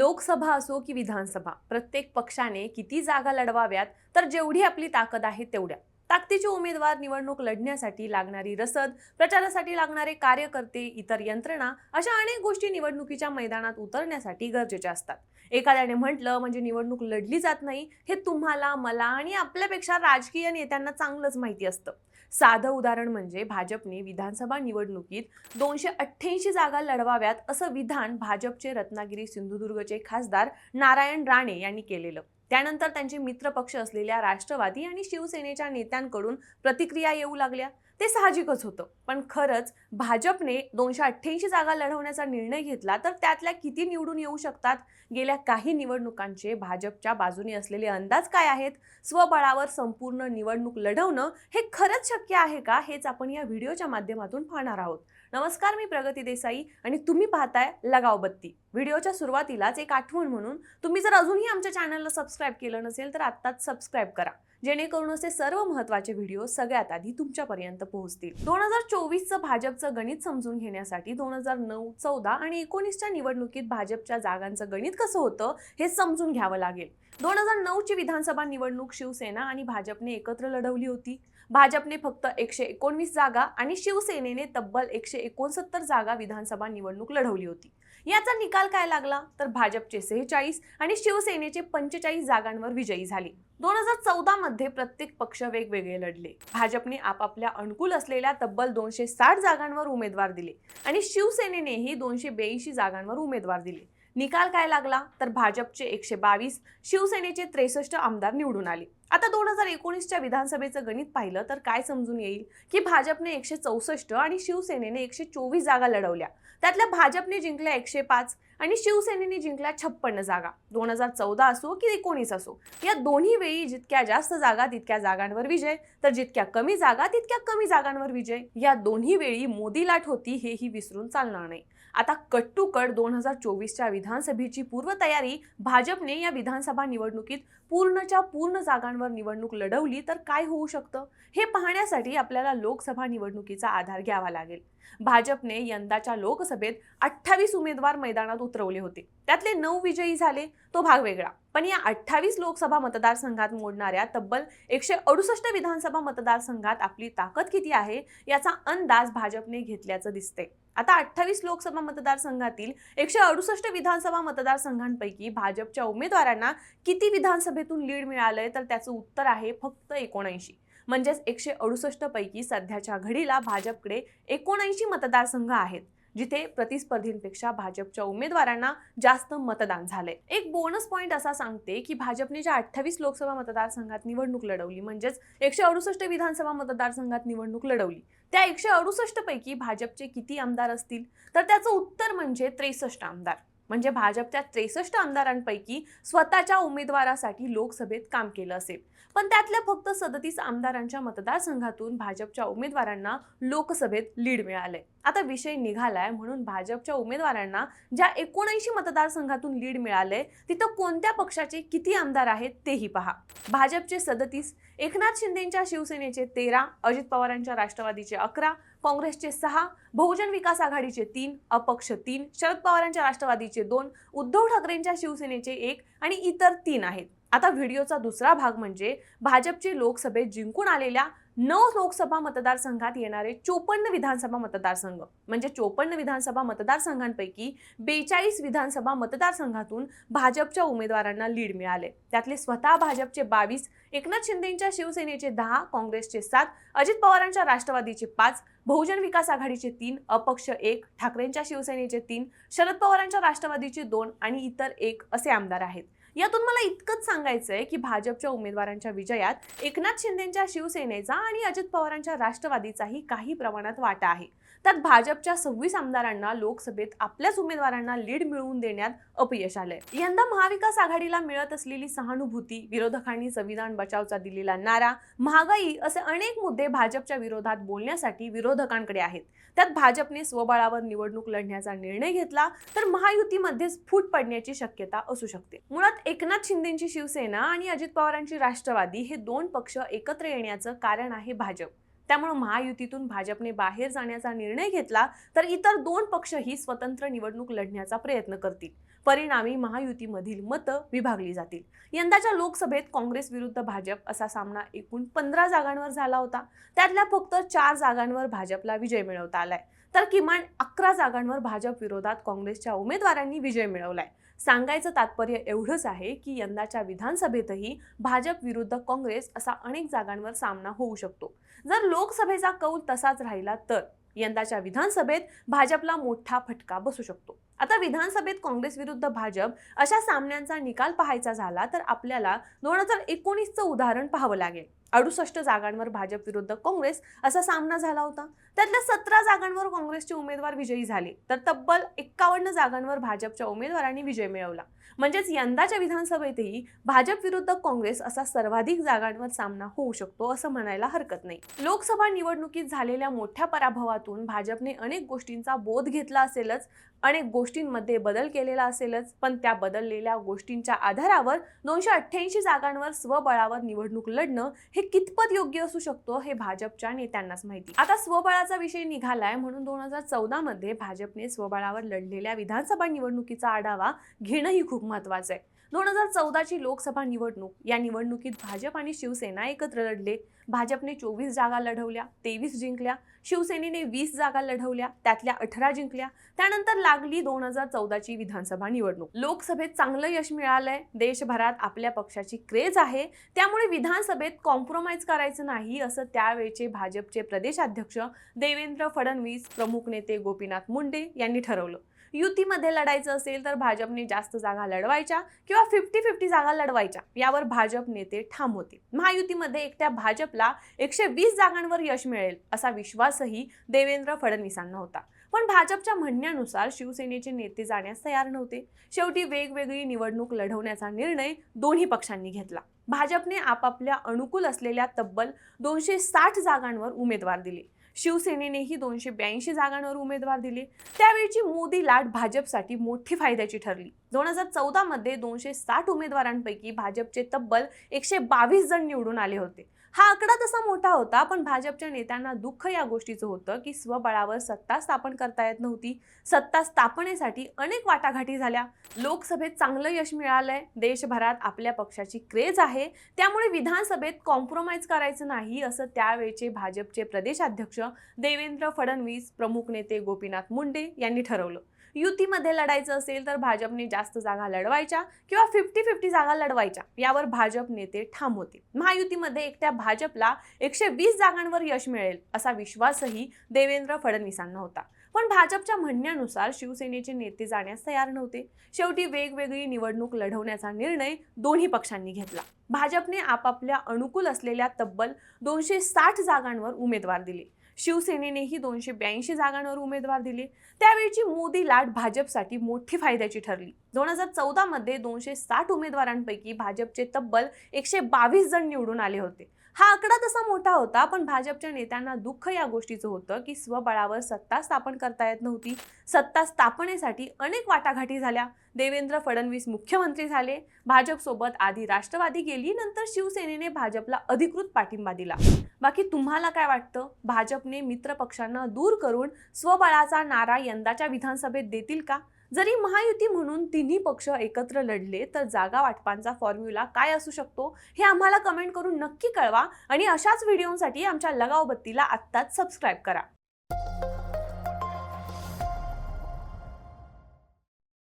लोकसभा असो की विधानसभा प्रत्येक पक्षाने किती जागा लढवाव्यात तर जेवढी आपली ताकद आहे तेवढ्या. ताकदीचे उमेदवार निवडणूक लढण्यासाठी लागणारी रसद प्रचारासाठी लागणारे कार्यकर्ते इतर यंत्रणा अशा अनेक गोष्टी निवडणुकीच्या मैदानात उतरण्यासाठी गरजेच्या असतात. एखाद्याने म्हटलं म्हणजे निवडणूक लढली जात नाही हे तुम्हाला मला आणि आपल्यापेक्षा राजकीय नेत्यांना चांगलंच माहिती असतं. साधं उदाहरण म्हणजे भाजपने विधानसभा निवडणुकीत दोनशे अठ्ठ्याऐंशी जागा लढवाव्यात असं विधान भाजपचे रत्नागिरी सिंधुदुर्गचे खासदार नारायण राणे यांनी केलेलं. त्यानंतर त्यांचे मित्रपक्ष असलेल्या राष्ट्रवादी आणि शिवसेनेच्या नेत्यांकडून प्रतिक्रिया येऊ लागल्या. ते साहजिकच होतं. पण खरंच भाजपने दोनशे अठ्ठ्याऐंशी जागा लढवण्याचा निर्णय घेतला तर त्यातल्या किती निवडून येऊ शकतात? गेल्या काही निवडणुकांचे भाजपच्या बाजूने असलेले अंदाज काय आहेत? स्वबळावर संपूर्ण निवडणूक लढवणं हे खरंच शक्य आहे का? हेच आपण या व्हिडिओच्या माध्यमातून पाहणार आहोत. नमस्कार मी प्रगती देसाई आणि तुम्ही पाहताय लगाव बत्ती. व्हिडिओच्या सुरुवातीलाच एक आठवण म्हणून तुम्ही जर अजूनही आमच्या चॅनलला सबस्क्राईब केलं नसेल तर आत्ताच सबस्क्राईब करा. जेणेकरून असे सर्व महत्त्वाचे व्हिडिओ सगळ्यात आधी तुमच्यापर्यंत पोहोचतील. दोन हजार चोवीसचं भाजपचं गणित समजून घेण्यासाठी दोन हजार नऊ चौदा आणि एकोणीसच्या निवडणुकीत भाजपच्या जागांचं गणित कसं होतं हे समजून घ्यावं लागेल. दोन हजार नऊची विधानसभा निवडणूक शिवसेना आणि भाजपने एकत्र लढवली होती. भाजपने फक्त एकशे एकोणवीस जागा आणि शिवसेनेने तब्बल एकशे एकोणसत्तर जागा विधानसभा निवडणूक लढवली होती. याचा निकाल काय लागला? तर भाजपचे सेहेचाळीस आणि शिवसेनेचे पंचेचाळीस जागांवर विजयी झाली. दोन हजार चौदा मध्ये प्रत्येक पक्ष वेगवेगळे लढले. भाजपने आपापल्या अनुकूल असलेल्या तब्बल दोनशे साठ जागांवर उमेदवार दिले आणि शिवसेनेनेही दोनशे ब्याऐंशी जागांवर उमेदवार दिले. निकाल काय लागला? तर भाजपचे एकशे बावीस शिवसेनेचे त्रेसष्ट आमदार निवडून आले. आता दोन हजार एकोणीसच्या विधानसभेचं गणित पाहिलं तर काय समजून येईल? की भाजपने एकशे चौसष्ट आणि शिवसेनेने एकशे चोवीस जागा लढवल्या. त्यातल्या भाजपने जिंकल्या एकशे पाच आणि शिवसेनेने जिंकल्या छप्पन्न जागा. दोन हजार चौदा असो की एकोणीस असो या दोन्ही वेळी जितक्या जास्त जागा तितक्या जागांवर विजय तर जितक्या कमी जागा तितक्या कमी जागांवर विजय. या दोन्ही वेळी मोदी लाट होती हेही विसरून चालणार नाही. आता कट टू कट दोन हजार चोवीसच्या विधानसभेची पूर्वतयारी भाजपने या विधानसभा निवडणुकीत पूर्णच्या पूर्ण जागांवर निवडणूक लढवली तर काय होऊ शकतं? हे पाहण्यासाठी आपल्याला लोकसभा निवडणुकीचा आधार घ्यावा लागेल. भाजपने यंदाच्या लोकसभेत अठ्ठावीस उमेदवार मैदानात उतरवले होते. त्यातले नऊ विजयी झाले तो भाग वेगळा. पण या अठ्ठावीस लोकसभा मतदारसंघात मोडणाऱ्या तब्बल एकशे अडुसष्ट विधानसभा मतदारसंघात आपली ताकद किती आहे याचा अंदाज भाजपने घेतल्याचं दिसते आता अठ्ठावीस लोकसभा मतदारसंघातील एकशे अडुसष्ट विधानसभा मतदारसंघांपैकी भाजपच्या उमेदवारांना किती विधानसभेतून लीड मिळालंय तर त्याचं उत्तर आहे फक्त एकोणऐंशी. म्हणजेच एकशे अडुसष्ट पैकी सध्याच्या घडीला भाजपकडे एकोणऐंशी मतदारसंघ आहेत जिथे प्रतिस्पर्धींपेक्षा भाजपच्या उमेदवारांना जास्त मतदान झाले एक बोनस पॉईंट असा सांगते की भाजपने ज्या अठ्ठावीस लोकसभा मतदारसंघात निवडणूक लढवली म्हणजेच एकशे अडुसष्ट विधानसभा मतदारसंघात निवडणूक लढवली त्या एकशे अडुसष्ट पैकी भाजपचे किती आमदार असतील? तर त्याचं उत्तर म्हणजे त्रेसष्ट आमदार. म्हणजे भाजपच्या त्रेसष्ट आमदारांपैकी स्वतःच्या उमेदवारासाठी लोकसभेत काम केलं असेल. पण त्यातल्या फक्त सदतीस आमदारांच्या मतदारसंघातून भाजपच्या उमेदवारांना लोकसभेत लीड मिळालंय आता विषय निघालाय म्हणून भाजपच्या उमेदवारांना ज्या एकोणऐंशी मतदारसंघातून लीड मिळालंय तिथं कोणत्या पक्षाचे किती आमदार आहेत तेही पहा. भाजपचे सदतीस एकनाथ शिंदेच्या शिवसेनेचे तेरा अजित पवारांच्या राष्ट्रवादीचे अकरा काँग्रेसचे सहा बहुजन विकास आघाडीचे तीन अपक्ष तीन शरद पवारांच्या राष्ट्रवादीचे दोन उद्धव ठाकरेंच्या शिवसेनेचे एक आणि इतर तीन आहेत. आता व्हिडिओचा दुसरा भाग म्हणजे भाजपचे लोकसभेत जिंकून आलेल्या नऊ लोकसभा मतदारसंघात येणारे चोपन्न विधानसभा मतदारसंघ. म्हणजे चोपन्न विधानसभा मतदारसंघांपैकी बेचाळीस विधानसभा मतदारसंघातून भाजपच्या उमेदवारांना लीड मिळाले. त्यातले स्वतः भाजपचे बावीस एकनाथ शिंदेच्या शिवसेनेचे दहा काँग्रेसचे सात अजित पवारांच्या राष्ट्रवादीचे पाच बहुजन विकास आघाडीचे तीन अपक्ष एक ठाकरेंच्या शिवसेनेचे तीन शरद पवारांच्या राष्ट्रवादीचे दोन आणि इतर एक असे आमदार आहेत. यातून मला इतकंच सांगायचंय की भाजपच्या उमेदवारांच्या विजयात एकनाथ शिंदेंच्या शिवसेनेचा आणि अजित पवारांच्या राष्ट्रवादीचाही काही प्रमाणात वाटा आहे. त्यात भाजपच्या सव्वीस आमदारांना लोकसभेत आपल्याच उमेदवारांना लीड मिळवून देण्यात अपयश आलंय. यंदा महाविकास आघाडीला मिळत असलेली सहानुभूती विरोधकांनी संविधान बचावचा दिलेला नारा महागाई असे अनेक मुद्दे भाजपच्या विरोधात बोलण्यासाठी विरोधकांकडे आहेत. त्यात भाजपने स्वबळावर निवडणूक लढण्याचा निर्णय घेतला तर महायुतीमध्येच फूट पडण्याची शक्यता असू शकते. मुळात एकनाथ शिंदेची शिवसेना आणि अजित पवारांची राष्ट्रवादी हे दोन पक्ष एकत्र येण्याचं कारण आहे भाजप. त्यामुळे महायुतीतून भाजपने बाहेर जाण्याचा निर्णय घेतला तर इतर दोन पक्षही स्वतंत्र निवडणूक लढण्याचा प्रयत्न करतील. परिणामी महायुतीमधील मतं विभागली जातील. यंदाच्या लोकसभेत काँग्रेस विरुद्ध भाजप असा सामना एकूण पंधरा जागांवर झाला होता. त्यातल्या फक्त चार जागांवर भाजपला विजय मिळवता आलाय. तर किमान अकरा जागांवर भाजप विरोधात काँग्रेसच्या उमेदवारांनी विजय मिळवलाय. सांगायचं तात्पर्य एवढंच आहे की यंदाच्या विधानसभेतही भाजप विरुद्ध काँग्रेस असा अनेक जागांवर सामना होऊ शकतो. जर लोकसभेचा कौल तसाच राहिला तर यंदाच्या विधानसभेत भाजपला मोठा फटका बसू शकतो. आता विधानसभेत काँग्रेस विरुद्ध भाजप अशा सामन्यांचा निकाल पाहायचा झाला तर आपल्याला दोन हजार एकोणीसचं उदाहरण पाहावं लागेल. अडुसष्ट जागांवर भाजप विरुद्ध काँग्रेस असा सामना झाला होता. त्यातल्या सतरा जागांवर काँग्रेसचे उमेदवार विजयी झाले. तर तब्बल एक्कावन्न जागांवर भाजपच्या उमेदवारांनी विजय मिळवला. म्हणजेच यंदाच्या विधानसभेतही भाजप विरुद्ध काँग्रेस असा सर्वाधिक जागांवर सामना होऊ शकतो असं म्हणायला हरकत नाही. लोकसभा निवडणुकीत झालेल्या मोठ्या पराभवातून भाजपने अनेक गोष्टींचा बोध घेतला असेलच अनेक गोष्टींमध्ये बदल केलेला असेलच पण त्या बदललेल्या गोष्टींच्या आधारावर दोनशे अठ्ठ्याऐंशी जागांवर स्वबळावर निवडणूक लढणं हे कितपत योग्य असू शकतो हे भाजपच्या नेत्यांनाच माहिती. आता स्वबळाचा विषय निघालाय म्हणून दोन हजार चौदा मध्ये भाजपने स्वबळावर लढलेल्या विधानसभा निवडणुकीचा आढावा घेणंही खूप खूप महत्वाचं आहे. दोन हजार चौदाची लोकसभा निवडणूक या निवडणुकीत भाजप आणि शिवसेना एकत्र लढले. भाजपने चोवीस जागा लढवल्या तेवीस जिंकल्या. शिवसेनेने वीस जागा लढवल्या त्यातल्या अठरा जिंकल्या. त्यानंतर लागली दोन हजार चौदाची विधानसभा निवडणूक. लोकसभेत चांगलं यश मिळालंय. देशभरात आपल्या पक्षाची क्रेज आहे. त्यामुळे विधानसभेत कॉम्प्रोमाइज करायचं नाही असं त्यावेळचे भाजपचे प्रदेशाध्यक्ष देवेंद्र फडणवीस प्रमुख नेते गोपीनाथ मुंडे यांनी ठरवलं. युतीमध्ये लढायचं असेल तर भाजपने जास्त जागा लढवायच्या किंवा फिफ्टी फिफ्टी जागा लढवायच्या यावर भाजप नेते ठाम होते. महायुतीमध्ये एकट्या भाजपला एकशे वीस जागांवर यश मिळेल असा विश्वासही देवेंद्र फडणवीसांना होता. पण भाजपच्या म्हणण्यानुसार शिवसेनेचे नेते जाण्यास तयार नव्हते. शेवटी वेगवेगळी निवडणूक लढवण्याचा निर्णय दोन्ही पक्षांनी घेतला. भाजपने आपापल्या अनुकूल असलेल्या तब्बल दोनशे साठ जागांवर उमेदवार दिले. शिवसेनेनेही दोनशे ब्याऐंशी जागांवर उमेदवार दिले. त्यावेळची मोदी लाट भाजपसाठी मोठी फायद्याची ठरली. दोन हजार चौदा मध्ये दोनशे साठ उमेदवारांपैकी भाजपचे तब्बल एकशे बावीस जण निवडून आले होते. हा आकडा तसा मोठा होता पण भाजपच्या नेत्यांना दुःख या गोष्टीचं होतं की स्वबळावर सत्ता स्थापन करता येत नव्हती. सत्ता स्थापनेसाठी अनेक वाटाघाटी झाल्या. लोकसभेत चांगलं यश मिळालंय. देशभरात आपल्या पक्षाची क्रेज आहे. त्यामुळे विधानसभेत कॉम्प्रोमाइज करायचं नाही असं त्यावेळचे भाजपचे प्रदेशाध्यक्ष देवेंद्र फडणवीस प्रमुख नेते गोपीनाथ मुंडे यांनी ठरवलं. युतीमध्ये लढायचं असेल तर भाजपने जास्त जागा लढवायच्या किंवा फिफ्टी फिफ्टी जागा लढवायच्या यावर भाजप नेते ठाम होते. महायुतीमध्ये एकट्या भाजपला एकशे वीस जागांवर यश मिळेल असा विश्वासही देवेंद्र फडणवीसांना होता. पण भाजपच्या म्हणण्यानुसार शिवसेनेचे नेते जाण्यास तयार नव्हते. शेवटी वेगवेगळी निवडणूक लढवण्याचा निर्णय दोन्ही पक्षांनी घेतला. भाजपने आपापल्या अनुकूल असलेल्या तब्बल दोनशे साठ जागांवर उमेदवार दिले. शिवसेनेनेही दोनशे ब्याऐंशी जागांवर उमेदवार दिले. त्यावेळची मोदी लाट भाजपसाठी मोठी फायद्याची ठरली. दोन हजार चौदा मध्ये दोनशे साठ उमेदवारांपैकी भाजपचे तब्बल एकशे बावीस जण निवडून आले होते. हा आकडा तसा मोठा होता पण भाजपच्या नेत्यांना दुःख या गोष्टीचं होतं की स्वबळावर सत्ता स्थापन करता येत नव्हती. सत्ता स्थापनेसाठी अनेक वाटाघाटी झाल्या. देवेंद्र फडणवीस मुख्यमंत्री झाले. भाजपसोबत आधी राष्ट्रवादी गेली नंतर शिवसेनेने भाजपला अधिकृत पाठिंबा दिला. बाकी तुम्हाला काय वाटतं? भाजपने मित्र पक्षांना दूर करून स्वबळाचा नारा यंदाच्या विधानसभेत देतील का? जरी महायुती म्हणून तिन्ही पक्ष एकत्र लढले तर जागा वाटपांचा फॉर्म्युला काय असू शकतो? हे आम्हाला कमेंट करून नक्की कळवा आणि अशाच व्हिडिओसाठी आमच्या लगाव बत्तीला आत्ताच सबस्क्राईब करा.